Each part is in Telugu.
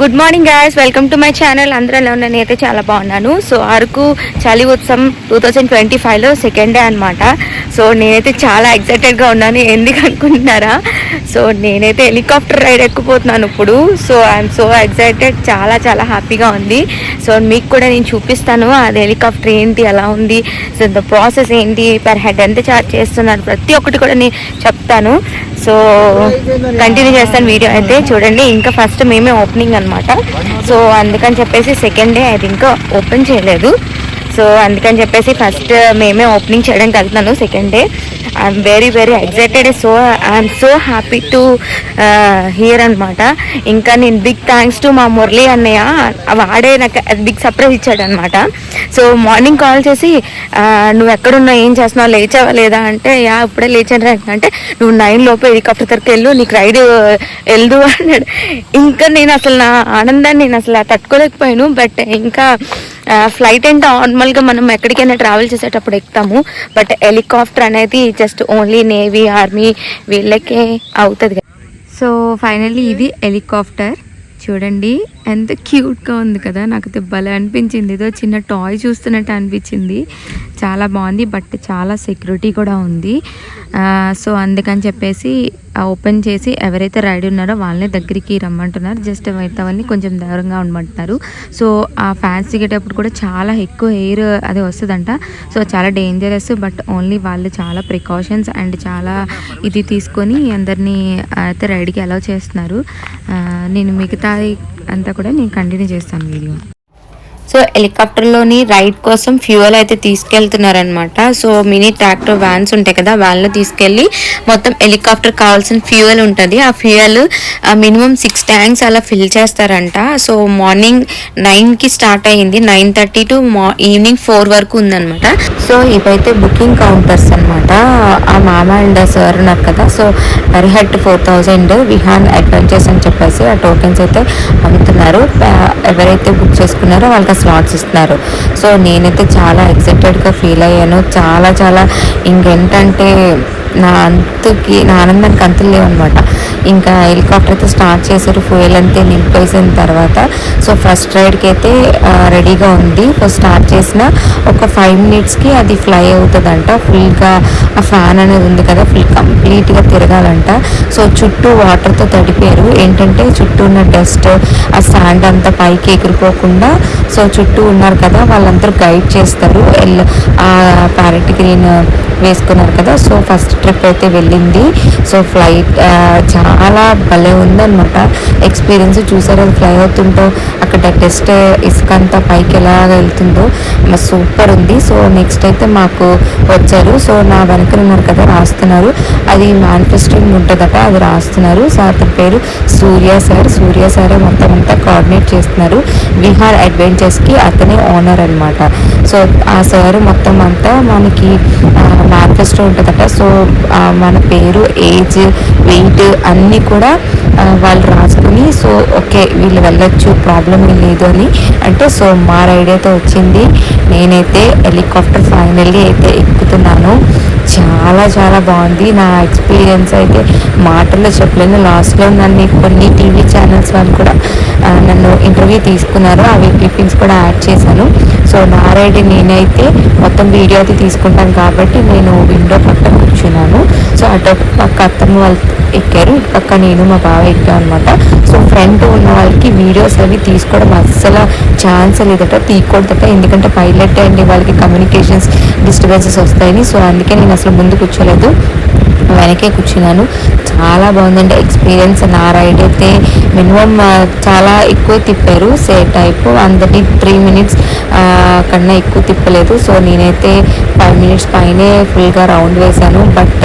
Good morning guys welcome to my channel అందరూ ఎలా ఉన్నా చాలా బాగున్నాను. So Araku Chali Utsavam two thousand twenty ఫైవ్లో సెకండ్ డే అనమాట సో నేనైతే చాలా ఎక్సైటెడ్గా ఉన్నాను. ఎందుకు అనుకుంటున్నారా? సో నేనైతే హెలికాప్టర్ రైడ్ ఎక్కిపోతున్నాను ఇప్పుడు. సో ఐఎమ్ సో ఎక్సైటెడ్ చాలా చాలా హ్యాపీగా ఉంది. సో మీకు కూడా నేను చూపిస్తాను. అది హెలికాప్టర్ ఏంటి? ఎలా ఉంది? సో ద ప్రాసెస్ ఏంటి? పర్ హెడ్ ఎంత చార్జ్ చేస్తున్నారు? ప్రతి ఒక్కటి కూడా నేను చెప్తాను. సో కంటిన్యూ చేస్తాను వీడియో అయితే. చూడండి. ఇంకా ఫస్ట్ మేమే ఓపెనింగ్ అనమాట సో అందుకని చెప్పేసి సెకండ్ డే అది ఇంకా ఓపెన్ చేయలేదు. సో అందుకని చెప్పేసి ఫస్ట్ uh, మేమే ఓపెనింగ్ చేయడానికి వెళ్తున్నాను second day I'm very very excited so I'm so happy to here అనమాట ఇంకా నేను బిగ్ థ్యాంక్స్ టు మా మురళి అన్నయ్య. వాడే నాకు బిగ్ సర్ప్రైజ్ ఇచ్చాడు అనమాట సో మార్నింగ్ కాల్ చేసి నువ్వు ఎక్కడున్నావు? ఏం చేస్తున్నావు? లేచావా? లేదా? అంటే యా ఇప్పుడే లేచాను రా. అంటే నువ్వు నైన్ లోపు హెలికాప్టర్ దగ్గరికి వెళ్ళు నీకు రైడ్ uh, వెళ్దు అన్నాడు. ఇంకా నేను అసలు నా ఆనందాన్ని నేను అసలు తట్టుకోలేకపోయాను. బట్ ఇంకా ఫ్లైట్ అంటే నార్మల్గా మనం ఎక్కడికైనా ట్రావెల్ చేసేటప్పుడు ఎక్కుతాము. బట్ హెలికాప్టర్ అనేది జస్ట్ ఓన్లీ నేవీ ఆర్మీ వీళ్ళకే అవుతుంది సో ఫైనల్లీ ఇది హెలికాప్టర్ చూడండి ఎంత క్యూట్గా ఉంది కదా. నాకు అయితే భలే అనిపించింది. ఏదో చిన్న టాయ్ చూస్తున్నట్టు అనిపించింది. చాలా బాగుంది బట్ చాలా సెక్యూరిటీ కూడా ఉంది. సో అందుకని చెప్పేసి ఓపెన్ చేసి ఎవరైతే రైడ్ ఉన్నారో వాళ్ళని దగ్గరికి రమ్మంటున్నారు. జస్ట్ మిగతా వాళ్ళని కొంచెం దూరంగా ఉండమంటున్నారు. సో ఆ ఫ్యాన్స్ దిగేటప్పుడు కూడా చాలా ఎక్కువ ఎయిర్ అది వస్తుందంట. సో చాలా డేంజరస్ బట్ ఓన్లీ వాళ్ళు చాలా ప్రికాషన్స్ అండ్ చాలా ఇది తీసుకొని అందరినీ అయితే రైడ్కి అలౌ చేస్తున్నారు. నేను మిగతా అంతా కూడా నేను కంటిన్యూ చేస్తాను వీడియో. సో హెలికాప్టర్లోని రైడ్ కోసం ఫ్యూయల్ అయితే తీసుకెళ్తున్నారనమాట సో మినీ ట్రాక్టర్ వ్యాన్స్ ఉంటాయి కదా వ్యాన్లో తీసుకెళ్ళి మొత్తం హెలికాప్టర్ కావాల్సిన ఫ్యూయల్ ఉంటుంది. ఆ ఫ్యూయల్ మినిమం సిక్స్ ట్యాంక్స్ అలా ఫిల్ చేస్తారంట. సో మార్నింగ్ నైన్కి స్టార్ట్ అయ్యింది. Nine thirty to evening four వరకు ఉందన్నమాట. సో ఇవైతే బుకింగ్ కౌంటర్స్ అనమాట ఆ మామ అండ్ సార్ ఉన్నారు కదా. So per head four thousand Vihan Adventures అని చెప్పేసి ఆ టోకెన్స్ అయితే అమ్ముతున్నారు. ఎవరైతే బుక్ చేసుకున్నారో వాళ్ళకి స్లాట్స్ ఇస్తున్నారు. సో నేనైతే చాలా ఎక్సైటెడ్గా ఫీల్ అయ్యాను. చాలా చాలా ఇంకేంటంటే నా అంతుకి నా ఆనందానికి అంతులు లేవన్నమాట. ఇంకా హెలికాప్టర్ అయితే స్టార్ట్ చేశారు ఫ్యూయల్ అంతే నింపేసిన తర్వాత. సో ఫస్ట్ రైడ్కి అయితే రెడీగా ఉంది. ఫస్ట్ స్టార్ట్ చేసిన ఒక ఫైవ్ మినిట్స్కి అది ఫ్లై అవుతుందంట. ఫుల్గా ఆ ఫ్యాన్ అనేది ఉంది కదా ఫుల్ కంప్లీట్గా తిరగాలంట. సో చుట్టూ వాటర్తో తడిపారు. ఏంటంటే చుట్టూ ఉన్న డస్ట్ ఆ స్టాండ్ అంతా పైకి ఎగిరిపోకుండా సో చుట్టూ ఉన్నారు కదా వాళ్ళందరూ గైడ్ చేస్తారు. ఎల్ ఆ ప్యారెట్ గ్రీన్ వేసుకున్నారు కదా. సో ఫస్ట్ ట్రిప్ అయితే వెళ్ళింది. సో ఫ్లైట్ చాలా భలే ఉందన్నమాట. ఎక్స్పీరియన్స్ చూసారు అది ఫ్లై అవుతుంటో అక్కడ టెస్ట్ ఇసుక అంతా పైకి ఎలా వెళ్తుందో సూపర్ ఉంది. సో నెక్స్ట్ అయితే మాకు వచ్చారు. సో నా వెనక ఉన్నారు కదా రాస్తున్నారు. అది మేనిఫెస్టింగ్ ఉంటుందట అది రాస్తున్నారు. సో అతని పేరు సూర్య సార్. సూర్య సారే మొత్తం అంతా కోఆర్డినేట్ చేస్తున్నారు. విహార్ అడ్వెంచర్స్కి అతనే ఓనర్ అనమాట సో ఆ సార్ మొత్తం అంతా మనకి మేనిఫెస్టో ఉంటుందట. సో మన పేరు ఏజ్ వెయిట్ అన్నీ కూడా వాళ్ళు రాసుకుని సో ఓకే వీళ్ళు వెళ్ళొచ్చు ప్రాబ్లం ఏం లేదు అని. అంటే సో మా ఐడియాతో వచ్చింది. నేనైతే హెలికాప్టర్ ఫైనల్లీ అయితే ఎక్కుతున్నాను. చాలా చాలా బాగుంది. నా ఎక్స్పీరియన్స్ అయితే మాటల్లో చెప్పలేను. లాస్ట్లో నన్ను కొన్ని టీవీ ఛానల్స్ వాళ్ళు కూడా నన్ను ఇంటర్వ్యూ తీసుకున్నారు. అవి క్లిప్పింగ్స్ కూడా యాడ్ చేశాను. సో నా రైడ్ నేనైతే మొత్తం వీడియో అయితే తీసుకుంటాను కాబట్టి నేను విండో పక్కన కూర్చున్నాను. సో అటు పక్క అత్తమ్మ వాళ్ళు ఎక్కారు. ఇటు పక్క నేను మా బావ ఎక్కాను అనమాట సో ఫ్రంట్ ఉన్న వాళ్ళకి వీడియోస్ అవి తీసుకోవడం అస్సలు ఛాన్స్ లేదట తీయకూడదట. ఎందుకంటే పైలట్ అండి వాళ్ళకి కమ్యూనికేషన్స్ డిస్టర్బెన్సెస్ వస్తాయని. సో అందుకే నేను అసలు ముందు కూర్చోలేదు వెనకే కూర్చున్నాను. చాలా బాగుందండి ఎక్స్పీరియన్స్ నా రైడ్ అయితే మినిమం చాలా ఎక్కువ తిప్పారు. సే టైప్ అందరినీ త్రీ మినిట్స్ కన్నా ఎక్కువ తిప్పలేదు. సో నేనైతే ఫైవ్ మినిట్స్ పైనే ఫుల్గా రౌండ్ వేశాను. బట్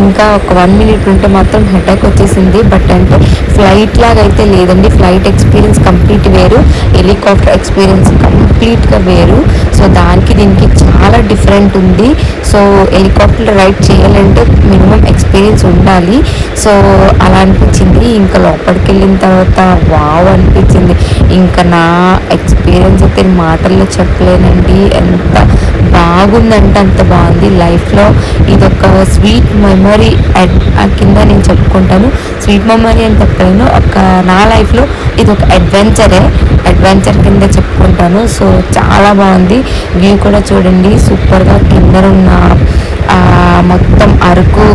ఇంకా ఒక వన్ మినిట్ ఉంటే మాత్రం హెడేక్ వచ్చేసింది. బట్ అంటే ఫ్లైట్ లాగా అయితే లేదండి. ఫ్లైట్ ఎక్స్పీరియన్స్ కంప్లీట్ వేరు. హెలికాప్టర్ ఎక్స్పీరియన్స్ కంప్లీట్గా వేరు. సో దానికి దీనికి చాలా డిఫరెంట్ ఉంది. సో హెలికాప్టర్ రైడ్ చేయాలంటే మినిమం ఎక్స్పీరియన్స్ ఉండాలి. సో అలా అనిపించింది. ఇంకా లోపలికి వెళ్ళిన తర్వాత వావ్ అనిపించింది. ఇంకా నా ఎక్స్పీరియన్స్ అయితే మాటల్లో చెప్పలేనండి. ఎంత బాగుందంటే అంత బాగుంది. లైఫ్లో ఇది ఒక స్వీట్ మెమరీ కింద నేను చెప్పుకుంటాను. స్వీట్ మెమరీ అని చెప్పలేను. ఒక నా లైఫ్లో ఇది ఒక అడ్వెంచరే అడ్వెంచర్ కింద చెప్పుకుంటాను. సో చాలా బాగుంది. వ్యూ కూడా చూడండి. సూపర్గా కింద ఉన్న మొత్తం అరకు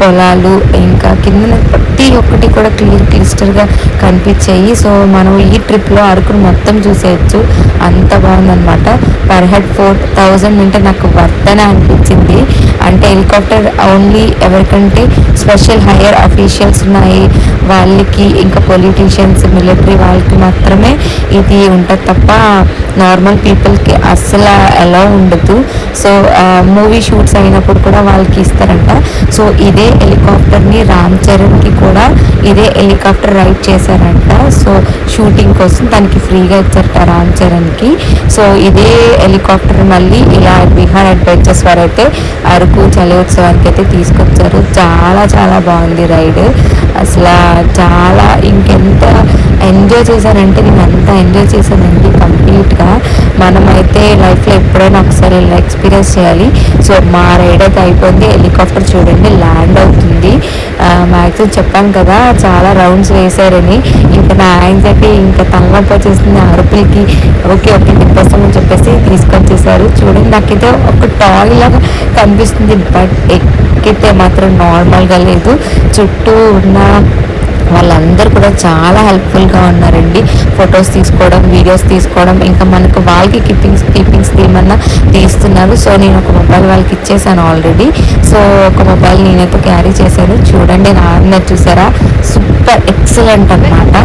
పొలాలు ఇంకా కింద ప్రతి ఒక్కటి కూడా క్లియర్ క్లిస్టర్గా కనిపించాయి. సో మనం ఈ ట్రిప్లో అరకును మొత్తం చూసేయచ్చు. అంత బాగుందనమాట పర్ హెడ్ ఫోర్ థౌజండ్ అంటే నాకు వర్తనే అనిపించింది. అంటే హెలికాప్టర్ ఓన్లీ ఎవరికంటే స్పెషల్ హైయర్ అఫీషియల్స్ ఉన్నాయి. వాళ్ళకి ఇంకా పొలిటీషియన్స్ మిలిటరీ వాళ్ళకి మాత్రమే ఇది ఉంటుంది తప్ప నార్మల్ పీపుల్కి అస్సలు ఎలా ఉండదు. సో మూవీ షూట్స్ అయినప్పుడు కూడా వాళ్ళకి ఇస్తారంట. సో ఇదే హెలికాప్టర్ని రామ్ చరణ్కి కూడా ఇదే హెలికాప్టర్ రైడ్ చేశారంట. సో షూటింగ్ కోసం దానికి ఫ్రీగా ఇచ్చారట రామ్ చరణ్కి సో ఇదే హెలికాప్టర్ మళ్ళీ ఇలా బీహార్ అడ్వెంచర్స్ వారు అయితే అరకు చలి ఉత్సవానికి అయితే తీసుకొచ్చారు. చాలా చాలా బాగుంది రైడ్. అసలు చాలా ఇంకెంత ఎంజాయ్ చేశారంటే నేను అంతా ఎంజాయ్ చేశానండి కంప్లీట్గా. మనమైతే లైఫ్లో ఎప్పుడైనా ఒకసారి ఇలా ఎక్స్పీరియన్స్ చేయాలి. సో మా రైడ్ అయితే అయిపోయింది. హెలికాప్టర్ చూడండి ల్యాండ్ అవుతుంది. మ్యాక్సిమం చెప్పాను కదా చాలా రౌండ్స్ వేశారని. ఇంకా నా యాంగ్జైటీ ఇంకా తలనొప్పి వచ్చేసింది. అరుపులకి ఓకే ఓకే తిప్పేస్తామని చెప్పేసి తీసుకొచ్చేసారు. చూడండి నాకైతే ఒక టాయ్ లాగా కనిపిస్తుంది. బట్ ఎక్కితే మాత్రం నార్మల్గా లేదు. చుట్టూ ఉన్న వాళ్ళందరూ కూడా చాలా హెల్ప్ఫుల్గా ఉన్నారండి. ఫొటోస్ తీసుకోవడం వీడియోస్ తీసుకోవడం ఇంకా మనకు వాళ్ళకి కీపింగ్స్ కీపింగ్స్ తీయమన్నా తీస్తున్నారు. సో నేను ఒక మొబైల్ వాళ్ళకి ఇచ్చేసాను ఆల్రెడీ సో ఒక మొబైల్ నేనైతే క్యారీ చేశాను. చూడండి నా చూసారా? సూపర్ ఎక్సలెంట్ అన్నమాట.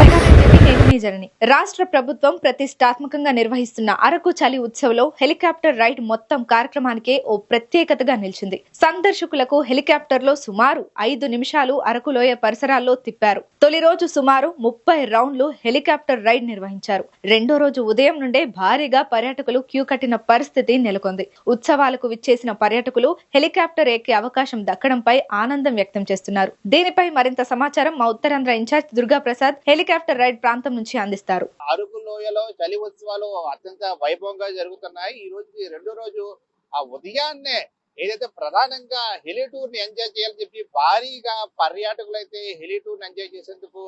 రాష్ట్ర ప్రభుత్వం ప్రతిష్టాత్మకంగా నిర్వహిస్తున్న అరకు చలి ఉత్సవ్లో హెలికాప్టర్ రైడ్ మొత్తం కార్యక్రమానికే ఓ ప్రత్యేకతగా నిలిచింది. సందర్శకులకు హెలికాప్టర్లో సుమారు ఐదు నిమిషాలు అరకు లోయ పరిసరాల్లో తిప్పారు. తొలి రోజు సుమారు ముప్పై రౌండ్లు హెలికాప్టర్ రైడ్ నిర్వహించారు. రెండో రోజు ఉదయం నుండే భారీగా పర్యాటకులు క్యూ కట్టిన పరిస్థితి నెలకొంది. ఉత్సవాలకు విచ్చేసిన పర్యాటకులు హెలికాప్టర్ ఎక్కే అవకాశం దక్కడంపై ఆనందం వ్యక్తం చేస్తున్నారు. దీనిపై మరింత సమాచారం మా Uttarandhra incharge Durga Prasad helicopter ride ప్రాంతం నుంచి అందిస్తారు. అరకు లోయలో చలి ఉత్సవాలు అత్యంత వైభవంగా జరుగుతున్నాయి. ఈ రోజు రెండో రోజు ఆ ఉదయాన్నే ఏదైతే ప్రధానంగా హెలి టూర్ని ఎంజాయ్ చేయాలని చెప్పి భారీగా పర్యాటకులు అయితే హెలి టూర్ని ఎంజాయ్ చేసేందుకు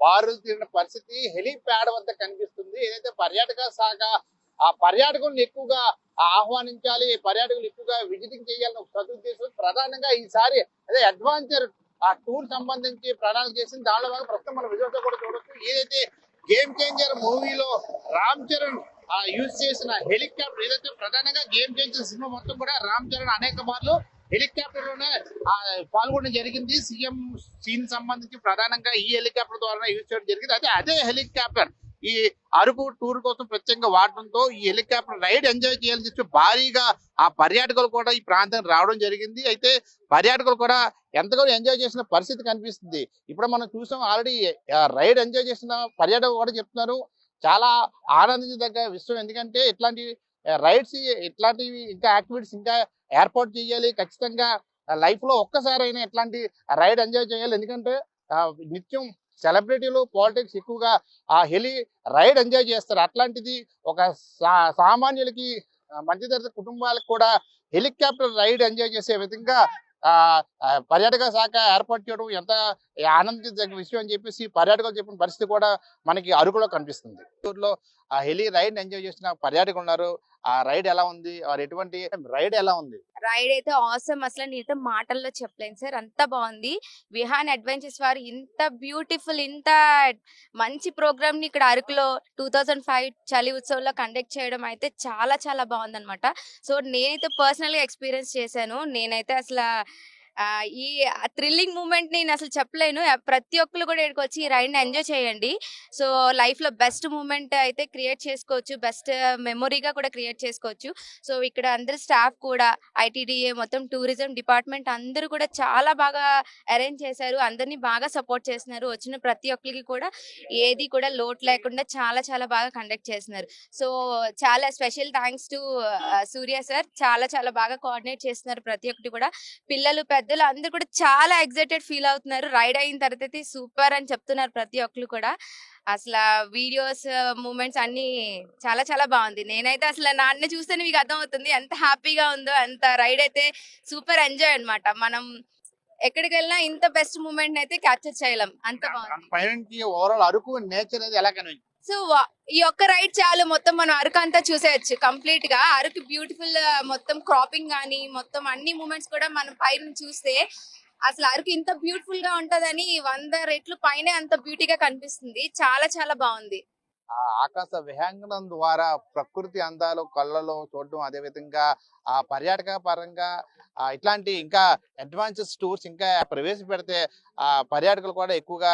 బారులు తీరిన పరిస్థితి హెలిప్యాడ్ వద్ద కనిపిస్తుంది. ఏదైతే పర్యాటక శాఖ ఆ పర్యాటకులను ఎక్కువగా ఆహ్వానించాలి పర్యాటకులు ఎక్కువగా విజిటింగ్ చేయాలని ఒక సదుద్దేశం ప్రధానంగా ఈసారి అదే అడ్వాంచర్ ఆ టూర్ సంబంధించి ప్రణాళిక చేసింది. దానిలో భాగంగా ప్రస్తుతం మనం విజువల్తో కూడా చూడొచ్చు. ఏదైతే గేమ్ చేంజర్ మూవీలో రామ్ చరణ్ ఆ యూజ్ చేసిన హెలికాప్టర్ ఏదైతే ప్రధానంగా గేమ్ చేంజర్ సినిమా మొత్తం కూడా రామ్ చరణ్ అనేక మార్లు హెలికాప్టర్లోనే పాల్గొనడం జరిగింది. సీఎం సీన్ సంబంధించి ప్రధానంగా ఈ హెలికాప్టర్ ద్వారా యూజ్ చేయడం జరిగింది. అదే అదే హెలికాప్టర్. ఈ అరకు టూర్ కోసం ప్రత్యేకంగా వాడటంతో ఈ హెలికాప్టర్ రైడ్ ఎంజాయ్ చేయాలని చెప్పి భారీగా ఆ పర్యాటకులు కూడా ఈ ప్రాంతానికి రావడం జరిగింది. అయితే పర్యాటకులు కూడా ఎంతగానో ఎంజాయ్ చేసిన పరిస్థితి కనిపిస్తుంది. ఇప్పుడు మనం చూసాం ఆల్రెడీ రైడ్ ఎంజాయ్ చేసిన పర్యాటకులు కూడా చెప్తున్నారు. చాలా ఆనందించదగ్గ విషయం. ఎందుకంటే ఇట్లాంటి రైడ్స్ ఇట్లాంటివి ఇంకా యాక్టివిటీస్ ఇంకా ఏర్పాటు చేయాలి. ఖచ్చితంగా లైఫ్లో ఒక్కసారైనా ఇట్లాంటి రైడ్ ఎంజాయ్ చేయాలి. ఎందుకంటే నిత్యం సెలబ్రిటీలు పాలిటిక్స్ ఎక్కువగా ఆ హెలి రైడ్ ఎంజాయ్ చేస్తారు. అట్లాంటిది ఒక సా- సామాన్యులకి మధ్యతరగతి కుటుంబాలకు కూడా హెలికాప్టర్ రైడ్ ఎంజాయ్ చేసే విధంగా ఆ పర్యాటక శాఖ ఏర్పాటు చేయడం ఎంత ఆనందించదగ్గ విషయం అని చెప్పేసి పర్యాటకులు చెప్పిన పరిస్థితి కూడా మనకి అరుగులో కనిపిస్తుంది. ఊర్లో ఆ హెలి రైడ్ ఎంజాయ్ చేసిన పర్యాటకులు ఉన్నారు. ఆ రైడ్ ఎలా ఉంది? ఎటువంటి రైడ్ ఎలా ఉంది? రైడ్ అయితే ఆసమ్. అసలు నేనైతే మాటల్లో చెప్పలేను సార్. అంత బాగుంది. విహాన్ అడ్వెంచర్స్ వారు ఇంత బ్యూటిఫుల్ ఇంత మంచి ప్రోగ్రామ్ని ఇక్కడ అరకులో టూ థౌజండ్ ఫైవ్ చలి ఉత్సవంలో కండక్ట్ చేయడం అయితే చాలా చాలా బాగుందన్నమాట. సో నేనైతే పర్సనల్గా ఎక్స్పీరియన్స్ చేశాను. నేనైతే అసలు ఈ థ్రిల్లింగ్ మూమెంట్ నేను అసలు చెప్పలేను. ప్రతి ఒక్కరు కూడా ఇక్కడికి వచ్చి ఈ రైడ్ని ఎంజాయ్ చేయండి. సో లైఫ్లో బెస్ట్ మూమెంట్ అయితే క్రియేట్ చేసుకోవచ్చు. బెస్ట్ మెమొరీగా కూడా క్రియేట్ చేసుకోవచ్చు. సో ఇక్కడ అందరు స్టాఫ్ కూడా ఐటీడీఏ మొత్తం టూరిజం డిపార్ట్మెంట్ అందరూ కూడా చాలా బాగా అరేంజ్ చేశారు. అందరినీ బాగా సపోర్ట్ చేస్తున్నారు. వచ్చిన ప్రతి ఒక్కరికి కూడా ఏది కూడా లోటు లేకుండా చాలా చాలా బాగా కండక్ట్ చేస్తున్నారు. సో చాలా special thanks to Surya sir. చాలా చాలా బాగా కోఆర్డినేట్ చేస్తున్నారు ప్రతి ఒక్కటి కూడా. పిల్లలు పెద్దలు అందరూ కూడా చాలా ఎగ్జైటెడ్ ఫీల్ అవుతున్నారు. రైడ్ అయిన తర్వాత అయితే సూపర్ అని చెప్తున్నారు ప్రతి ఒక్కరు కూడా. అసలు వీడియోస్ మూమెంట్స్ అన్ని చాలా చాలా బాగుంది. నేనైతే అసలు నాన్న చూస్తేనే మీకు అర్థమవుతుంది ఎంత హ్యాపీగా ఉందో అంత రైడ్ అయితే సూపర్ ఎంజాయ్ అన్నమాట. మనం ఎక్కడికి వెళ్ళినా ఇంత బెస్ట్ మూమెంట్ అయితే క్యాప్చర్ చేయలేం. అంత బాగుంది. ఓవరాల్ అరకు నేచర్ అనేది ఎలా కనిపించింది? సో ఈ ఒక్క రైడ్ చాలు. మొత్తం మనం అరకు అంతా చూసేయచ్చు. కంప్లీట్గా అరకు బ్యూటిఫుల్ మొత్తం క్రాపింగ్ కానీ మొత్తం అన్ని మూమెంట్స్ కూడా మనం పైన చూస్తే అసలు అరకు ఇంత బ్యూటిఫుల్గా ఉంటదని వంద రెట్లు పైన అంత బ్యూటీగా కనిపిస్తుంది. చాలా చాలా బాగుంది. ఆ ఆకాశ విహంగనం ద్వారా ప్రకృతి అందాలు కళ్ళలో చూడడం అదే విధంగా ఆ పర్యాటక పరంగా ఇట్లాంటి ఇంకా అడ్వాన్సెస్ టూర్స్ ఇంకా ప్రవేశపెడితే ఆ పర్యాటకులు కూడా ఎక్కువగా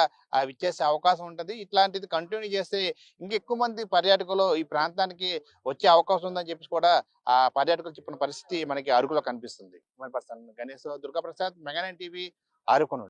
విచ్చేసే అవకాశం ఉంటుంది. ఇట్లాంటిది కంటిన్యూ చేస్తే ఇంకెక్కువ మంది పర్యాటకులు ఈ ప్రాంతానికి వచ్చే అవకాశం ఉందని చెప్పి కూడా ఆ పర్యాటకులు చెప్పిన పరిస్థితి మనకి అరకులో కనిపిస్తుంది. మన person Ganesh Durgaprasad mega nine TV Araku